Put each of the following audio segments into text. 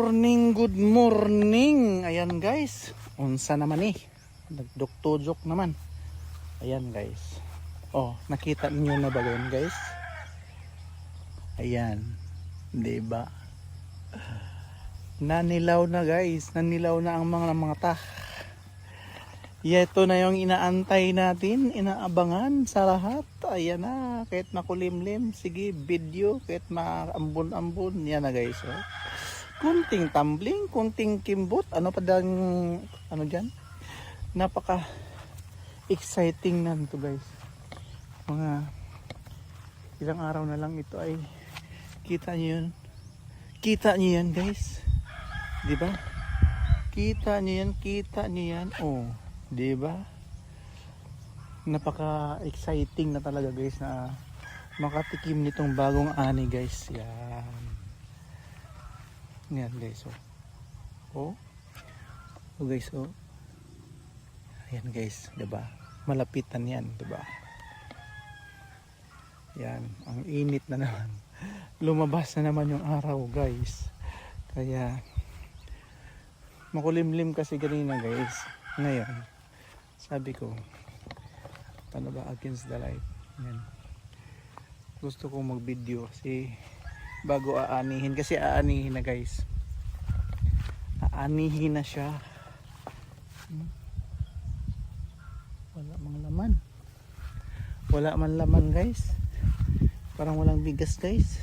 Morning, good morning. Ayan guys, unsa naman eh. Nagduktujok naman. Ayan guys. Oh, nakita niyo na ba yun guys? Ayan. 'Di ba? Nanilaw na guys, nanilaw na ang mga mata. Ito na yung inaantay natin, inaabangan sa lahat. Ayan na, kahit makulimlim, sige, video, kahit maambon-ambon, yan na guys. Oh. Kunting tumbling, kunting kimbot, ano pa dang, ano dyan? Napaka exciting na to guys. Mga ilang araw na lang ito ay kita nyo yun. Kita nyo yan guys. Ba? Kita nyo yan, kita nyo yan. Oh, ba? Napaka-exciting na talaga guys na makatikim nitong bagong ani guys. Yan. Yan guys. Oh. Oh. Oh guys, oh. Ayan guys, 'di ba? Malapitan 'yan, 'di ba? Yan, ang init na naman. Lumabas na naman yung araw, guys. Kaya makulimlim kasi kanina, guys. Ngayon, sabi ko, paano ba against the light? Yan. Gusto kong mag-video kasi bago aanihin kasi aanihin na guys. Aanihin na siya. Hmm. Wala mang laman. Wala man laman guys. Parang walang bigas guys.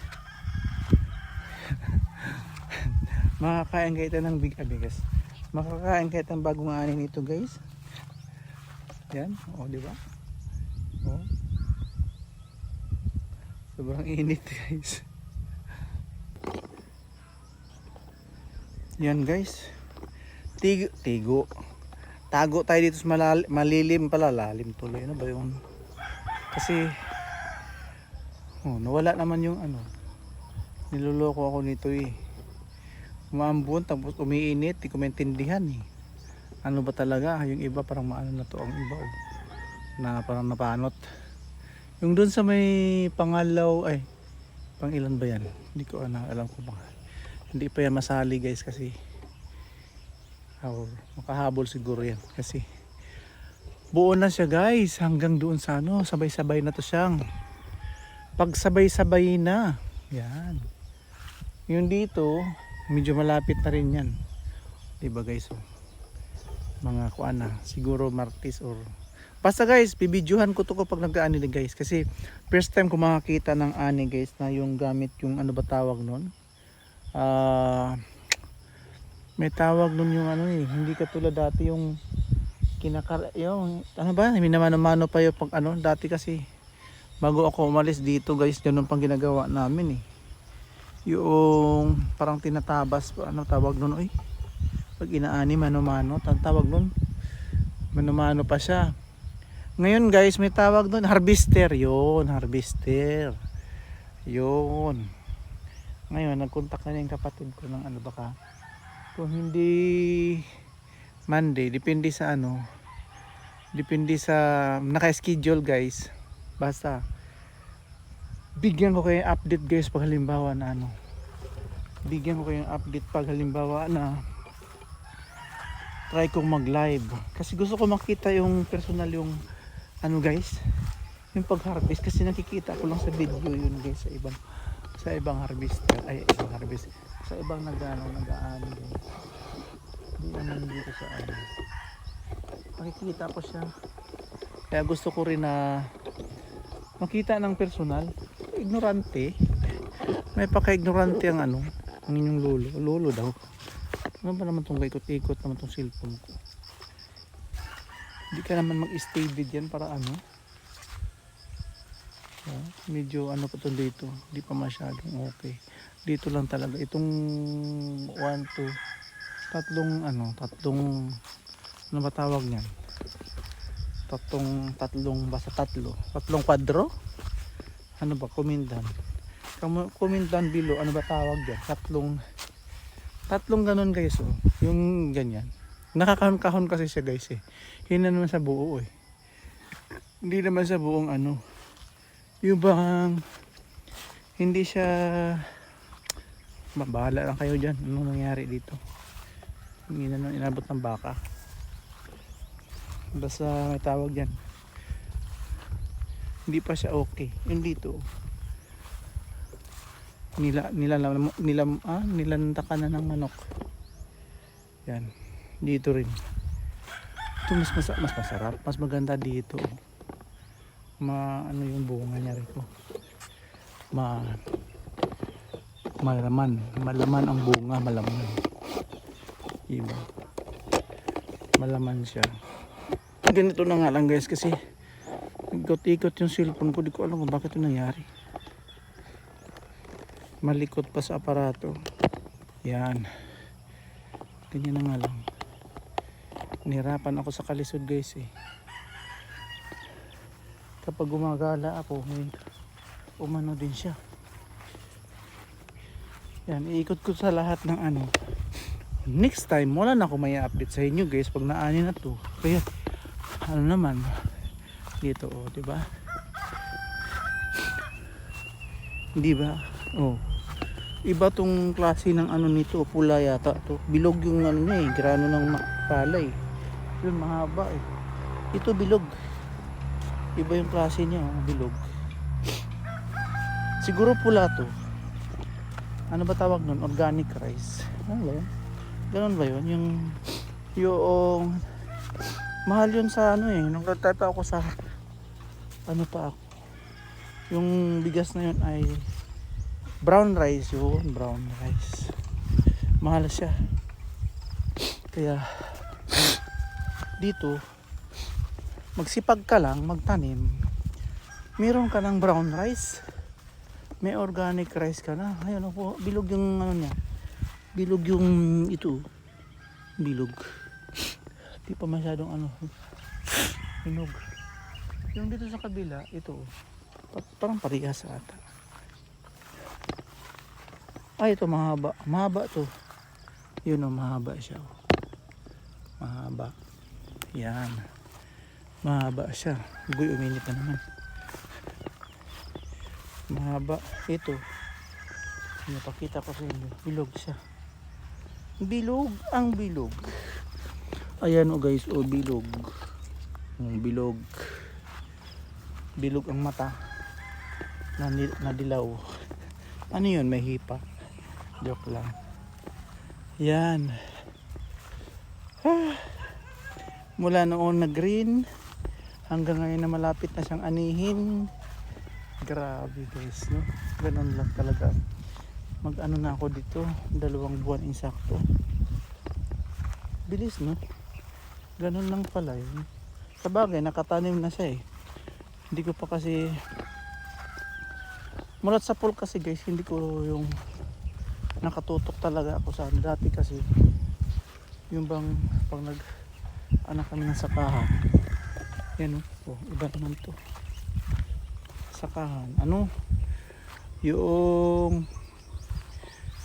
Makakain kayo ito ng big ah, bigas. Makakain kayo ng bagong anin ito guys. Yan, o di ba? O. Sobrang init guys. Yan guys. Tigo, tigo. Tago tayo dito sa malal- malilim pala, lalim tuloy. Ano ba yun? Kasi oh, nawala naman yung ano. Niloloko ako nito eh. Umaambon tapos umiinit, di ko maintindihan eh. Ano ba talaga? Yung iba parang maano na to ang iba oh. Na parang napanot. Yung doon sa may pangalaw ay pang ilan ba yan? Hindi ko ano, alam ko ba. Hindi pa yan masali guys kasi or makahabol siguro yan kasi buo na siya guys hanggang doon sa ano sabay-sabay na to siyang pagsabay-sabay na yan. Yung dito medyo malapit na rin yan. Diba guys? Oh. mga kuan na siguro martis or basta guys bibidyohan ko to kapag nag-ani guys kasi first time ko makakita ng ani guys na yung gamit yung ano ba tawag nun ah may tawag nun yung ano eh hindi katulad dati yung kinakar yung ano ba minamano-mano pa yung pag ano dati kasi bago ako umalis dito guys ganun pang ginagawa namin eh. Yung parang tinatabas ano tawag nun oy pag inaani mano-mano tawag nun mano-mano pa siya. Ngayon guys may tawag nun harvester yun harvester yun ngayon nagkontak na yung kapatid ko ng ano baka kung hindi Monday depende sa ano depende sa naka-schedule guys. Basta bigyan ko kayo update guys pag halimbawa na ano. Bigyan ko kayo update pag halimbawa na try kong mag live kasi gusto ko makita yung personal yung ano guys yung pag harvest kasi nakikita ko lang sa video yun guys sa ibang sa ibang harvester ay ibang harvest sa ibang nag-ano nag-aano hindi naman dito sa ano. Makikita ko siya. Kaya gusto ko rin na makita ng personal. Ignorante. May paka-ignorante ang ano ang inyong lolo. Lolo daw. Ano ba naman tong ikot-ikot naman tong cellphone ko? Hindi ka naman mag-stay dyan para ano Ah, medyo ano pa to dito hindi pa masyadong okay. Dito lang talaga itong 1, 2 tatlong ano tatlong ano ba tawag niyan? Tatlong tatlong basta tatlo. Tatlong kwadro? Ano ba kumindan? Kumindan below ano ba tawag diyan tatlong tatlong ganun guys oh. Yung ganyan. Nakakahon-kahon kasi siya guys eh. Hindi naman sa buo eh. Hindi naman sa buong ano yung bang hindi siya Ba- Bahala lang kayo dyan. Anong nangyari dito? Hindi na nung inabot ng baka. Basta may tawag dyan. Hindi pa siya okay. Yung dito. Nila, nila, nila, ah, nilantakan na ng manok. Yan. Dito rin. Ito mas, mas, mas masarap. Mas maganda dito. Ma, ano yung bunga niya rito. Ma, malaman. Malaman ang bunga, malaman. Diba? Malaman siya. Ganito na nga lang guys kasi ikot-ikot yung cellphone ko. Di ko alam kung bakit ito nangyari. Malikot pa sa aparato. Yan. Ganyan na nga lang. Nihirapan ako sa kalisod guys eh. Kapag gumagala ako, may umano din siya. Yan, iikot ko sa lahat ng ano. Next time, wala na ako may update sa inyo guys pag naani na to. Kaya, ano naman, dito oh, di ba? Di ba? Oh. Iba tong klase ng ano nito, pula yata to. Bilog yung ano niya eh, grano ng palay. Yun, mahaba eh. Ito bilog. Iba yung klase niya, oh, bilog. Siguro pula to. Ano ba tawag nun? Organic rice. Ano ba yun? Ganun ba yun? Yung, yung, mahal yun sa ano eh. Nung nagtata ako sa, ano pa ako. Yung bigas na yun ay, brown rice yun. Brown rice. Mahal siya. Kaya, dito, magsipag ka lang, magtanim, meron ka ng brown rice, may organic rice ka na. Ayun po, bilog yung ano niya. Bilog yung ito. Bilog. Di pa masyadong ano. Hinog. Yung dito sa kabila, ito. pa- Parang parehas sa ata. Ay, ito mahaba. Mahaba to. Yun o, mahaba siya. oh. Mahaba. Yan. Mahaba siya. Guy, uminit na naman. Mahaba. Ito. Napakita ko sa inyo. Bilog siya. Bilog ang bilog. Ayan o guys, o bilog. Ang bilog. Bilog ang mata. Nani- Nadilaw. Ano yun? May hipa. Joke lang. Yan. Ah. Mula noon na green hanggang ngayon na malapit na siyang anihin. Grabe guys, no? Ganun lang talaga. Mag ano na ako dito, dalawang buwan insakto. Bilis, no? Ganun lang pala yun. Sa bagay, nakatanim na siya eh. Hindi ko pa kasi mulat sa pool kasi guys, hindi ko yung nakatutok talaga ako sa dati kasi yung bang pag nag anak kami ng sakahan yan o, oh, iba naman to. Sakahan. Ano? Yung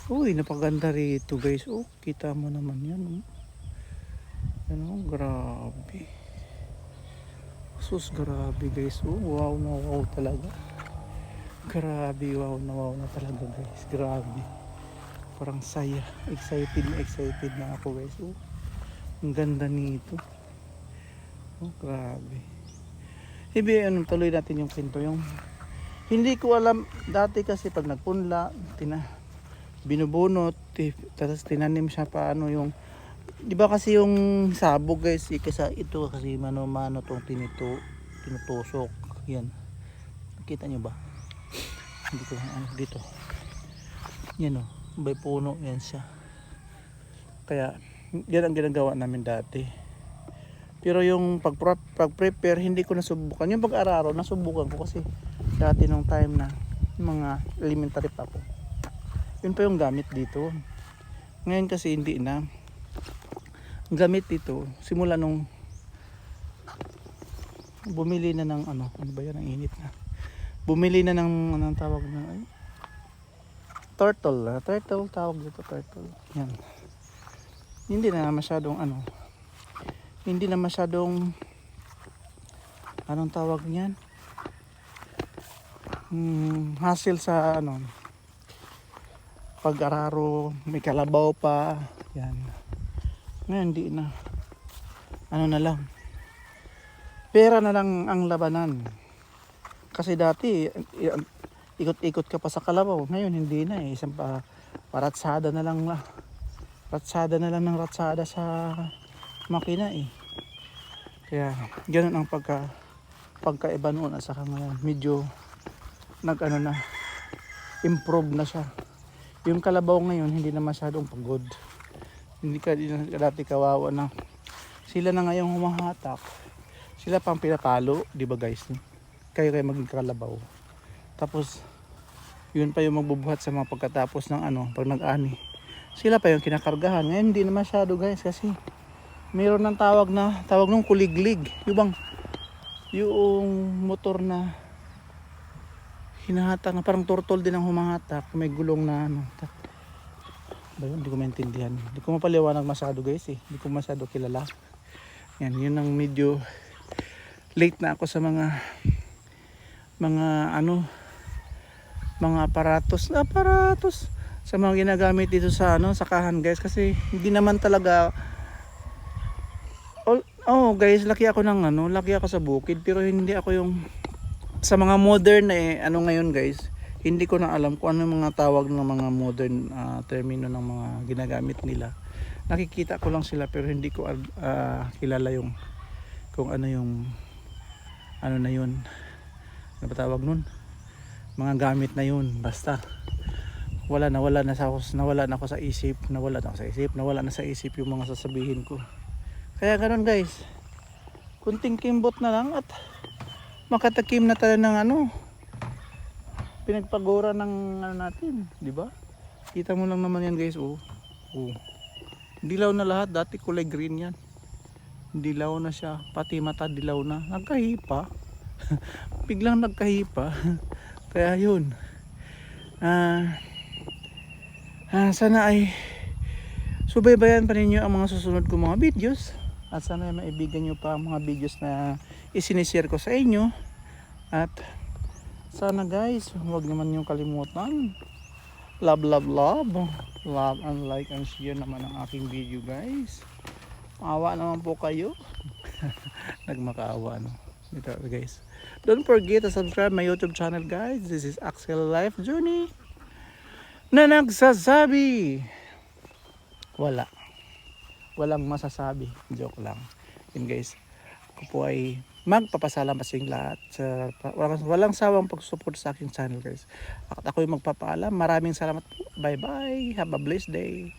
uy napaganda rito guys. Oh kita mo naman yan oh. ano grabe. Sus grabe guys. Oh wow na wow talaga. Grabe wow na wow na talaga guys. Grabe. Parang saya. Excited na excited na ako guys. Oh ang ganda nito oh grabe. Ibi, ano, tuloy natin yung kwento yung hindi ko alam dati kasi pag nagpunla tina binubunot tapos tinanim siya paano yung di ba kasi yung sabog guys eh, kasi ito kasi mano mano tong tinito tinutusok yan. Nakita nyo ba? Hindi ano dito. Yan o may puno yan siya. Kaya yan ang ginagawa namin dati pero yung pag, pag prepare hindi ko nasubukan. Yung pag-araro nasubukan ko kasi dati nung time na mga elementary pa po. Yun pa yung gamit dito. Ngayon kasi hindi na. Ang gamit dito simula nung bumili na ng ano ano ba yan? Ang init na. Bumili na ng anong tawag na ay, turtle ah. turtle tawag dito turtle. Yan. Hindi na masyadong ano hindi na masyadong anong tawag niyan hmm, hassle sa ano pag-araro, may kalabaw pa. Yan. Ngayon, hindi na. Ano na lang. Pera na lang ang labanan. Kasi dati, ikot-ikot ka pa sa kalabaw. Ngayon, hindi na eh. Isang pa, paratsada na lang la. Ratsada na lang ng ratsada sa makina eh. Kaya, ganun ang pagka, pagkaiba noon at saka ngayon. Medyo, nag ano na, improve na siya. Yung kalabaw ngayon, hindi na masyadong pagod. Hindi ka, na dati kawawa na. Sila na ngayong humahatak. Sila pang pinatalo, di ba guys? Kayo kayo maging kalabaw. Tapos, yun pa yung magbubuhat sa mga pagkatapos ng ano, pag nag-ani. Sila pa yung kinakargahan. Ngayon, hindi na masyado guys kasi mayroon ng tawag na, tawag nung kuliglig. Yung bang, yung motor na hinahatak na parang turtle din ang humahatak may gulong na ano ba yun? hindi ko maintindihan. Hindi ko mapaliwanag masyado guys eh. Hindi ko masyado kilala. Yan yun ang medyo late na ako sa mga mga ano mga aparatos na aparatos sa mga ginagamit dito sa ano sa kahan guys. Kasi hindi naman talaga oh, guys laki ako ng ano laki ako sa bukid pero hindi ako yung sa mga modern eh, ano ngayon guys, hindi ko na alam kung ano yung mga tawag ng mga modern ah, termino ng mga ginagamit nila. Nakikita ko lang sila pero hindi ko ah, kilala yung kung ano yung ano na yun. Ano ba tawag nun? Mga gamit na yun. Basta wala na wala na sa nawala na ako sa isip, nawala na ako sa isip, nawala na sa isip yung mga sasabihin ko. Kaya ganun guys. Kunting kimbot na lang at makatakim na tayo ng ano pinagpagura ng ano natin di ba? Kita mo lang naman yan guys oh. Oh. Dilaw na lahat. Dati kulay green yan. Dilaw na siya. Pati mata dilaw na. Nagkahipa. Biglang nagkahipa. Kaya yun. Ah ah, sana ay subaybayan pa ninyo ang mga susunod ko mga videos at sana maibigan nyo pa ang mga videos na isinishare ko sa inyo. At sana guys huwag naman yung kalimutan. Love love love. Love and like and share naman ang aking video guys. Maawa naman po kayo. Nagmakaawa no? Dito guys. Don't forget to subscribe my youtube channel guys. This is Axel Life Journey. Na nagsasabi wala walang masasabi. Joke lang. Yun guys. Ako po ay magpapasalamat sa inyong lahat sa walang, walang sawang pag-support sa aking channel guys. At ako ay magpapaalam. Maraming salamat po. Bye bye. Have a blessed day.